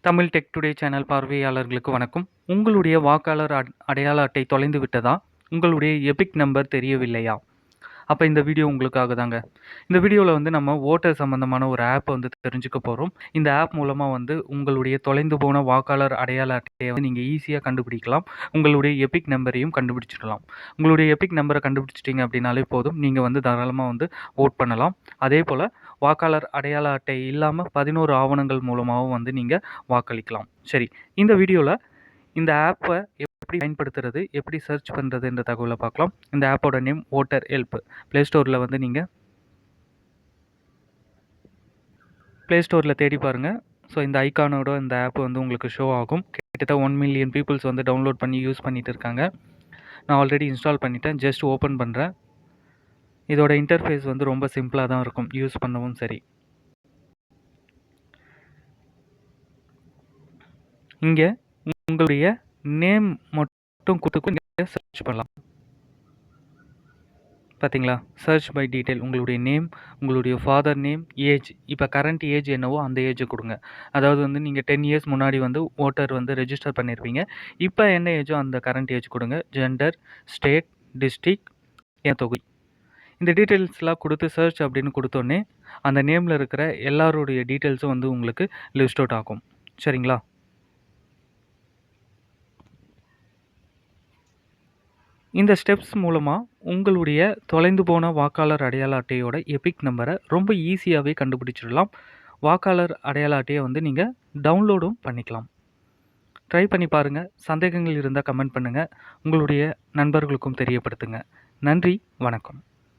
Tamil tech today channel பார்வையாளர்களுக்கு வணக்கம். உங்களுடைய வாக்காளர் அடையாள அட்டை தொலைந்து விட்டதா உங்களுடைய எபிக் நம்பர் தெரியவில்லையா? அப்போ இந்த வீடியோ உங்களுக்காக தாங்க. இந்த வீடியோவில் வந்து நம்ம ஓட்டர் சம்மந்தமான ஒரு ஆப்பை வந்து தெரிஞ்சுக்க போகிறோம் இந்த ஆப் மூலமாக வந்து உங்களுடைய தொலைந்து போன வாக்காளர் அடையாள அட்டையை வந்து நீங்கள் ஈஸியாக கண்டுபிடிக்கலாம். உங்களுடைய எபிக் நம்பரையும் கண்டுபிடிச்சிடலாம். உங்களுடைய எபிக் நம்பரை கண்டுபிடிச்சிட்டிங்க அப்படின்னாலே போதும். நீங்கள் வந்து தாராளமாக வந்து ஓட் பண்ணலாம். அதே போல் வாக்காளர் அடையாள அட்டை இல்லாமல் பதினோரு ஆவணங்கள் மூலமாகவும் வந்து நீங்கள் வாக்களிக்கலாம். சரி இந்த வீடியோவில் இந்த ஆப்பை எப்படி பயன்படுத்துறது எப்படி சர்ச் பண்ணுறதுன்ற தகவலை பார்க்கலாம். இந்த ஆப்போட நேம் ஓட்டர் ஹெல்ப் ப்ளே ஸ்டோரில் வந்து நீங்கள் ப்ளே ஸ்டோரில் தேடி பாருங்கள் ஸோ இந்த ஐக்கானோட இந்த ஆப் வந்து உங்களுக்கு ஷோ ஆகும். கிட்டத்தட்ட ஒன் மில்லியன் பீப்புள்ஸ் வந்து டவுன்லோட் பண்ணி யூஸ் பண்ணிட்டு இருக்காங்க. நான் ஆல்ரெடி இன்ஸ்டால் பண்ணிட்டேன். ஜஸ்ட் ஓப்பன் பண்ணுறேன் இதோட இன்டர்ஃபேஸ் வந்து ரொம்ப சிம்பிளாக தான் இருக்கும். யூஸ் பண்ணவும் சரி. இங்கே உங்களுடைய நேம் மட்டும் கொடுத்து நீங்கள் சர்ச் பண்ணலாம். பார்த்தீங்களா சர்ச் பை டீட்டெயில் உங்களுடைய நேம் உங்களுடைய ஃபாதர் நேம் ஏஜ் இப்போ கரண்ட் ஏஜ் என்னவோ அந்த ஏஜை கொடுங்க. அதாவது வந்து நீங்கள் டென் இயர்ஸ் முன்னாடி வந்து ஓட்டர் வந்து ரெஜிஸ்டர் பண்ணியிருப்பீங்க இப்போ என்ன ஏஜோ அந்த கரண்ட் ஏஜ் கொடுங்க. ஜெண்டர் ஸ்டேட் டிஸ்ட்ரிக் என் தொகுதி. இந்த டீட்டெயில்ஸ்லாம் கொடுத்து சர்ச் அப்படின்னு கொடுத்தோன்னே அந்த நேமில் இருக்கிற எல்லாருடைய டீட்டெயில்ஸும் வந்து உங்களுக்கு லிஸ்ட் அவுட் ஆகும். சரிங்களா? இந்த ஸ்டெப்ஸ் மூலமாக உங்களுடைய தொலைந்து போன வாக்காளர் அடையாள அட்டையோட எபிக் நம்பரை ரொம்ப ஈஸியாகவே கண்டுபிடிச்சிடலாம். வாக்காளர் அடையாள அட்டையை வந்து நீங்கள் டவுன்லோடும் பண்ணிக்கலாம். ட்ரை பண்ணி பாருங்கள் சந்தேகங்கள் இருந்தால் கமெண்ட் பண்ணுங்கள் உங்களுடைய நண்பர்களுக்கும் தெரியப்படுத்துங்க. நன்றி. வணக்கம்.